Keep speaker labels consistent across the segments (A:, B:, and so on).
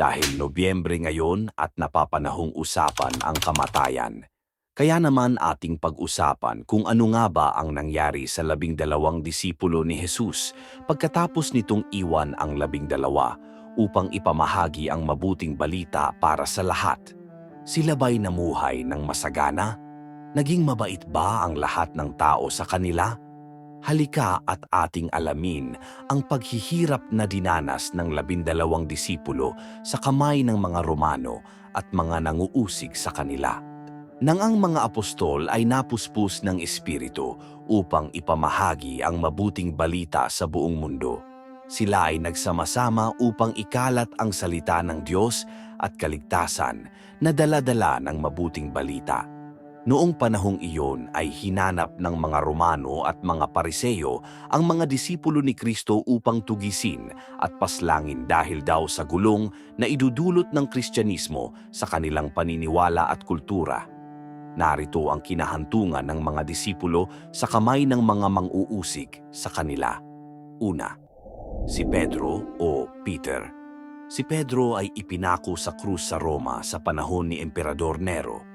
A: dahil Nobyembre ngayon at napapanahong usapan ang kamatayan. Kaya naman ating pag-usapan kung ano nga ba ang nangyari sa labing dalawang disipulo ni Jesus pagkatapos nitong iwan ang labing dalawa upang ipamahagi ang mabuting balita para sa lahat. Sila ba'y namuhay ng masagana? Naging mabait ba ang lahat ng tao sa kanila? Halika at ating alamin ang paghihirap na dinanas ng labindalawang disipulo sa kamay ng mga Romano at mga nanguusig sa kanila. Nang ang mga apostol ay napuspos ng Espiritu upang ipamahagi ang mabuting balita sa buong mundo. Sila ay nagsama-sama upang ikalat ang salita ng Diyos at kaligtasan na dala-dala ng mabuting balita. Noong panahong iyon ay hinanap ng mga Romano at mga Pariseo ang mga disipulo ni Kristo upang tugisin at paslangin dahil daw sa gulong na idudulot ng Kristyanismo sa kanilang paniniwala at kultura. Narito ang kinahantungan ng mga disipulo sa kamay ng mga mang-uusig sa kanila. Una, si Pedro o Peter. Si Pedro ay ipinako sa krus sa Roma sa panahon ni Emperador Nero.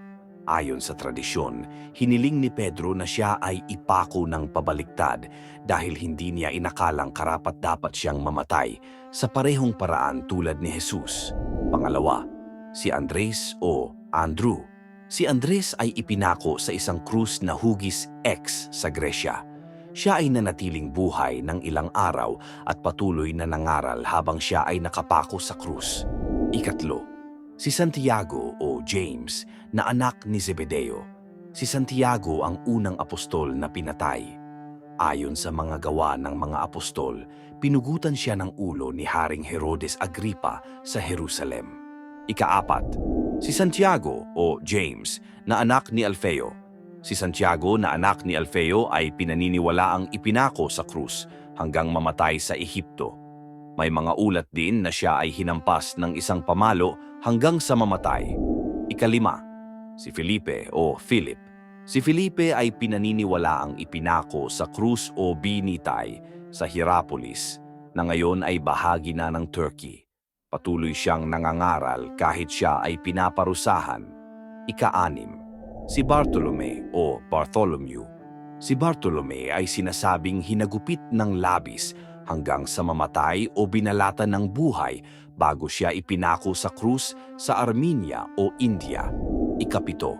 A: Ayon sa tradisyon, hiniling ni Pedro na siya ay ipako ng pabaliktad dahil hindi niya inakalang karapat dapat siyang mamatay sa parehong paraan tulad ni Jesus. Pangalawa, si Andres o Andrew. Si Andres ay ipinako sa isang krus na hugis X sa Gresya. Siya ay nanatiling buhay ng ilang araw at patuloy na nangaral habang siya ay nakapako sa krus. Ikatlo, si Santiago o James na anak ni Zebedeo. Si Santiago ang unang apostol na pinatay. Ayon sa mga gawa ng mga apostol, pinugutan siya ng ulo ni Haring Herodes Agripa sa Jerusalem. Ikaapat, si Santiago o James na anak ni Alfeo. Si Santiago na anak ni Alfeo ay pinaniniwala ang ipinako sa krus hanggang mamatay sa Ehipto. May mga ulat din na siya ay hinampas ng isang pamalo hanggang sa mamatay. Ikalima, si Felipe o Philip. Si Felipe ay pinaniniwala ang ipinako sa krus o binitay sa Hierapolis na ngayon ay bahagi na ng Turkey. Patuloy siyang nangangaral kahit siya ay pinaparusahan. Ika-anim, si Bartolome o Bartholomew. Si Bartolome ay sinasabing hinagupit ng labis hanggang sa mamatay o binalatan ng buhay bago siya ipinako sa krus sa Armenia o India. Ikapito,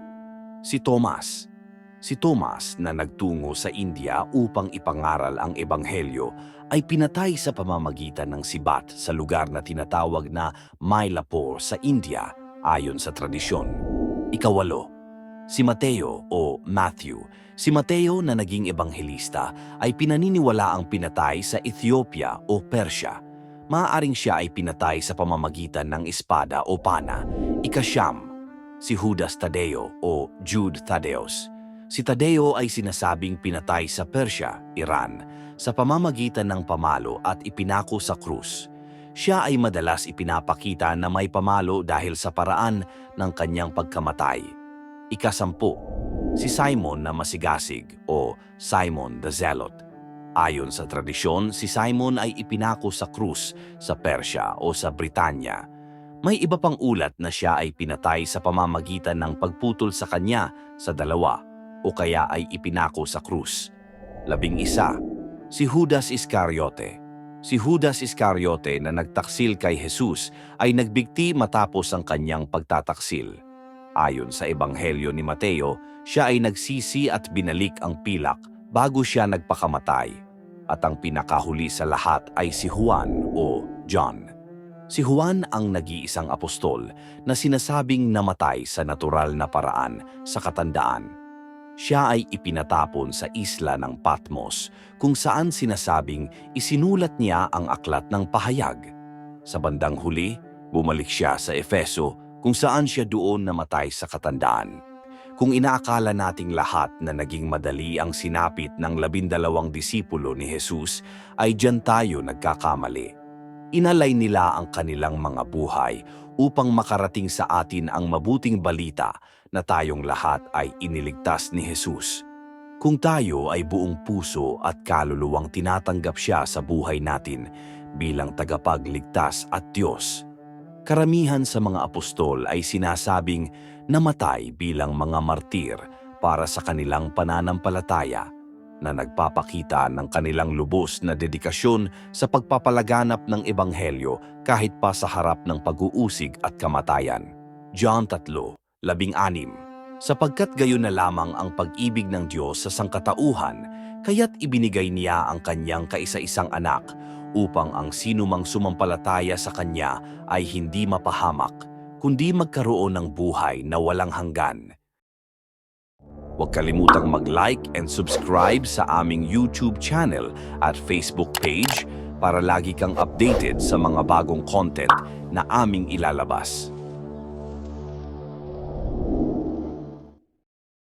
A: si Thomas. Si Thomas na nagtungo sa India upang ipangaral ang ebanghelyo ay pinatay sa pamamagitan ng sibat sa lugar na tinatawag na Mylapore sa India ayon sa tradisyon. Ikawalo, si Mateo o Matthew. Si Mateo na naging ebanghelista ay pinaniniwala ang pinatay sa Ethiopia o Persya. Maaaring siya ay pinatay sa pamamagitan ng espada o pana. Ikasyam, si Judas Tadeo o Jude Thaddeus. Si Tadeo ay sinasabing pinatay sa Persya, Iran, sa pamamagitan ng pamalo at ipinako sa krus. Siya ay madalas ipinapakita na may pamalo dahil sa paraan ng kanyang pagkamatay. Ikasampu, si Simon na masigasig o Simon the Zealot. Ayon sa tradisyon, si Simon ay ipinako sa krus sa Persya o sa Britanya. May iba pang ulat na siya ay pinatay sa pamamagitan ng pagputol sa kanya sa dalawa o kaya ay ipinako sa krus. Labing isa, si Judas Iscariote. Si Judas Iscariote na nagtaksil kay Jesus ay nagbigti matapos ang kanyang pagtataksil. Ayon sa Ebanghelyo ni Mateo, siya ay nagsisi at binalik ang pilak bago siya nagpakamatay. At ang pinakahuli sa lahat ay si Juan o John. Si Juan ang nag-iisang apostol na sinasabing namatay sa natural na paraan sa katandaan. Siya ay ipinatapon sa isla ng Patmos kung saan sinasabing isinulat niya ang aklat ng pahayag. Sa bandang huli, bumalik siya sa Efeso kung saan siya doon namatay sa katandaan. Kung inaakala nating lahat na naging madali ang sinapit ng labindalawang disipulo ni Jesus, ay dyan tayo nagkakamali. Inalay nila ang kanilang mga buhay upang makarating sa atin ang mabuting balita na tayong lahat ay iniligtas ni Jesus. Kung tayo ay buong puso at kaluluwang tinatanggap siya sa buhay natin bilang tagapagligtas at Diyos, Karamihan sa mga apostol ay sinasabing namatay bilang mga martir para sa kanilang pananampalataya na nagpapakita ng kanilang lubos na dedikasyon sa pagpapalaganap ng ebanghelyo kahit pa sa harap ng pag-uusig at kamatayan. John 3:16 Sapagkat gayon na lamang ang pag-ibig ng Diyos sa sangkatauhan, kaya't ibinigay niya ang kanyang kaisa-isang anak upang ang sinumang sumampalataya sa kanya ay hindi mapahamak, kundi magkaroon ng buhay na walang hanggan. Huwag kalimutang mag-like and subscribe sa aming YouTube channel at Facebook page para lagi kang updated sa mga bagong content na aming ilalabas.